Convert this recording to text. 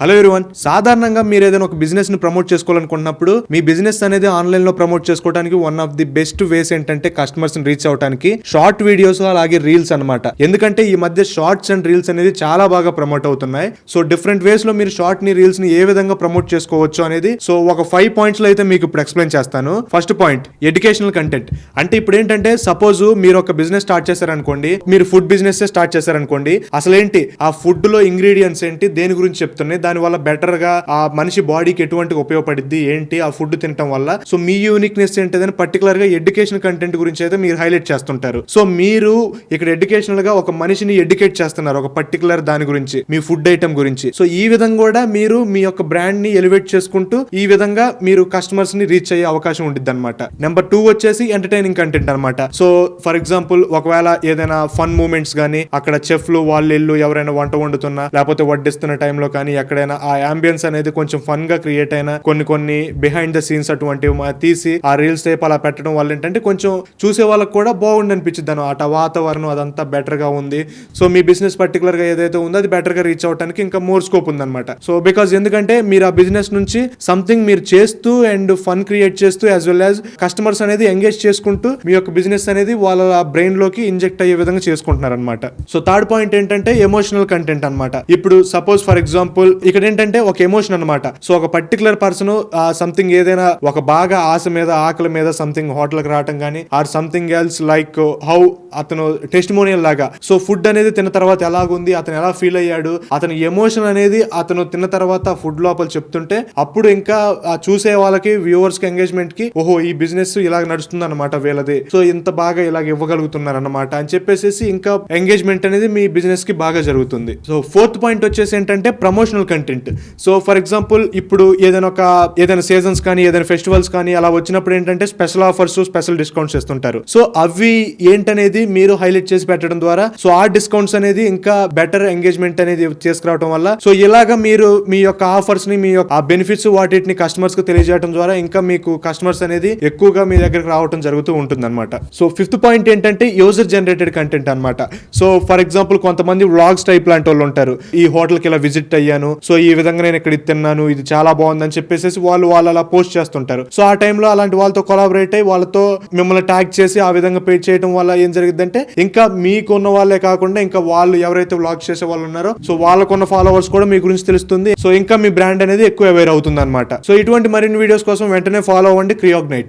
Hello everyone సాధారణంగా మీరు ఏదైనా ఒక బిజినెస్ని ప్రమోట్ చేసుకోవాలనుకున్నప్పుడు మీ బిజినెస్ అనేది ఆన్లైన్లో ప్రమోట్ చేసుకోవడానికి one of the best ways ఏంటంటే కస్టమర్స్ని రీచ్ అవడానికి షార్ట్ వీడియోస్ అలాగే రీల్స్ అన్నమాట. ఎందుకంటే ఈ మధ్య షార్ట్స్ అండ్ రీల్స్ అనేది చాలా బాగా ప్రమోట్ అవుతున్నాయి. సో డిఫరెంట్ వేస్లో మీరు షార్ట్ని రీల్స్ని ఏ విధంగా ప్రమోట్ చేసుకోవచ్చు అనేది సో ఒక ఫైవ్ పాయింట్స్లో అయితే మీకు ఇప్పుడు ఎక్స్ప్లెయిన్ చేస్తాను. ఫస్ట్ పాయింట్ ఎడ్యుకేషనల్ కంటెంట్ అంటే ఇప్పుడు ఏంటంటే సపోజ్ మీరు ఒక బిజినెస్ స్టార్ట్ చేశారనుకోండి మీరు ఫుడ్ బిజినెస్ స్టార్ట్ చేశారనుకోండి అసలు ఏంటి ఆ ఫుడ్లో ఇంగ్రీడియంట్స్ ఏంటి? దేని గురించి చెప్తున్నాయి? దాని వల్ల బెటర్గా ఆ మనిషి బాడీకి ఎటువంటి ఉపయోగపడిద్ది ఏంటి ఆ ఫుడ్ తినటం వల్ల? సో మీ యూనిక్నెస్ ఏంటిదని పర్టికులర్గా ఎడ్యుకేషన్ కంటెంట్ గురించి అయితే మీరు హైలైట్ చేస్తుంటారు. సో మీరు ఇక్కడ ఎడ్యుకేషనల్గా ఒక మనిషిని ఎడ్యుకేట్ చేస్తున్నారు ఒక పర్టికులర్ దాని గురించి మీ ఫుడ్ ఐటమ్ గురించి. సో ఈ విధంగా కూడా మీరు మీ యొక్క బ్రాండ్ని ఎలివేట్ చేసుకుంటూ ఈ విధంగా మీరు కస్టమర్స్ని రీచ్ అయ్యే అవకాశం ఉంటుంది అనమాట నెంబర్ టూ వచ్చేసి ఎంటర్టైనింగ్ కంటెంట్ అనమాట సో ఫర్ ఎగ్జాంపుల్ ఒకవేళ ఏదైనా ఫన్ మూమెంట్స్ కానీ అక్కడ చెఫ్లు వాళ్ళు ఇల్లు ఎవరైనా వంట వండుతున్నా లేకపోతే వడ్డిస్తున్న టైంలో కానీ ఎక్కడైనా ఆ అంబియన్స్ అనేది కొంచెం ఫన్గా క్రియేట్ అయిన కొన్ని కొన్ని బిహైండ్ ద సీన్స్ అటువంటివి తీసి ఆ రీల్స్ టైప్ అలా పెట్టడం వల్ల ఏంటంటే కొంచెం చూసే వాళ్ళకి కూడా బాగుండి అనిపించింది అనమాట వాతావరణం అదంతా బెటర్గా ఉంది. సో మీ బిజినెస్ పర్టికులర్గా ఏదైతే ఉందో అది బెటర్గా రీచ్ అవడానికి ఇంకా మోర్ స్కోప్ ఉందన్నమాట సో బికాస్ ఎందుకంటే మీరు ఆ బిజినెస్ నుంచి సంథింగ్ మీరు చేస్తూ అండ్ ఫన్ క్రియేట్ చేస్తూ యాజ్ వెల్ యాజ్ కస్టమర్స్ అనేది ఎంగేజ్ చేసుకుంటూ మీ యొక్క బిజినెస్ అనేది వాళ్ళ బ్రెయిన్లోకి ఇంజెక్ట్ అయ్యే విధంగా చేసుకుంటున్నారు అనమాట సో థర్డ్ పాయింట్ ఏంటంటే ఎమోషనల్ కంటెంట్ అనమాట ఇప్పుడు సపోజ్ ఫర్ ఎగ్జాంపుల్ ఇక్కడ ఏంటంటే ఒక ఎమోషన్ అనమాట సో ఒక పర్టికులర్ పర్సన్ సంథింగ్ ఏదైనా ఒక బాగా ఆశ మీద ఆకలి మీద సంథింగ్ హోటల్కి రావటం కానీ or something else like how అతను టెస్టిమోనియల్ లాగా. సో ఫుడ్ అనేది తిన్న తర్వాత ఎలాగుంది అతను ఎలా ఫీల్ అయ్యాడు అతని ఎమోషన్ అనేది అతను తిన్న తర్వాత ఫుడ్ లోపల చెప్తుంటే అప్పుడు ఇంకా చూసే వాళ్ళకి వ్యూవర్స్కి ఎంగేజ్మెంట్కి ఓహో ఈ బిజినెస్ ఇలాగ నడుస్తుంది అనమాట వీళ్ళది. సో ఇంత బాగా ఇలాగ ఇవ్వగలుగుతున్నారు అనమాట అని చెప్పేసి ఇంకా ఎంగేజ్మెంట్ అనేది మీ బిజినెస్కి బాగా జరుగుతుంది. సో ఫోర్త్ పాయింట్ వచ్చేసి ఏంటంటే promotional content so for example ఇప్పుడు ఏదైనా ఒక ఏదైనా సీజన్స్ కానీ ఏదైనా ఫెస్టివల్స్ కానీ అలా వచ్చినప్పుడు ఏంటంటే స్పెషల్ ఆఫర్స్ స్పెషల్ డిస్కౌంట్స్ ఇస్తుంటారు సో అవి ఏంటనేది మీరు హైలైట్ చేసి పెట్టడం ద్వారా సో ఆ డిస్కౌంట్స్ అనేది ఇంకా బెటర్ ఎంగేజ్మెంట్ అనేది తీసుకురావడం వల్ల సో ఇలాగ మీరు మీ యొక్క ఆఫర్స్ని మీ యొక్క బెనిఫిట్స్ వాటిని కస్టమర్స్కు తెలియజేయడం ద్వారా ఇంకా మీకు కస్టమర్స్ అనేది ఎక్కువగా మీ దగ్గరకు రావడం జరుగుతూ ఉంటుంది అనమాట సో ఫిఫ్త్ పాయింట్ ఏంటంటే యూజర్ జనరేటెడ్ కంటెంట్ అన్నమాట. సో ఫర్ ఎగ్జాంపుల్ కొంతమంది వ్లాగ్స్ టైప్ లాంటి వాళ్ళు ఉంటారు. ఈ హోటల్కి ఇలా విజిట్ అయ్యాను. సో ఈ విధంగా నేను ఇక్కడ ఇది తిన్నాను ఇది చాలా బాగుందని చెప్పేసి వాళ్ళు వాళ్ళు అలా పోస్ట్ చేస్తుంటారు. సో ఆ టైంలో అలాంటి వాళ్ళతో కొలాబరేట్ అయ్యి వాళ్ళతో మిమ్మల్ని ట్యాగ్ చేసి ఆ విధంగా పే చేయడం వల్ల ఏం జరిగిందంటే ఇంకా మీకున్న వాళ్ళే కాకుండా ఇంకా వాళ్ళు ఎవరైతే వ్లాగ్ చేసే వాళ్ళు ఉన్నారో సో వాళ్ళకున్న ఫాలోవర్స్ కూడా మీ గురించి తెలుస్తుంది. సో ఇంకా మీ బ్రాండ్ అనేది ఎక్కువ అవేర్ అవుతుంది అనమాట సో ఇటువంటి మరిన్ని వీడియోస్ కోసం వెంటనే ఫాలో అవ్వండి క్రియోగ్నైట్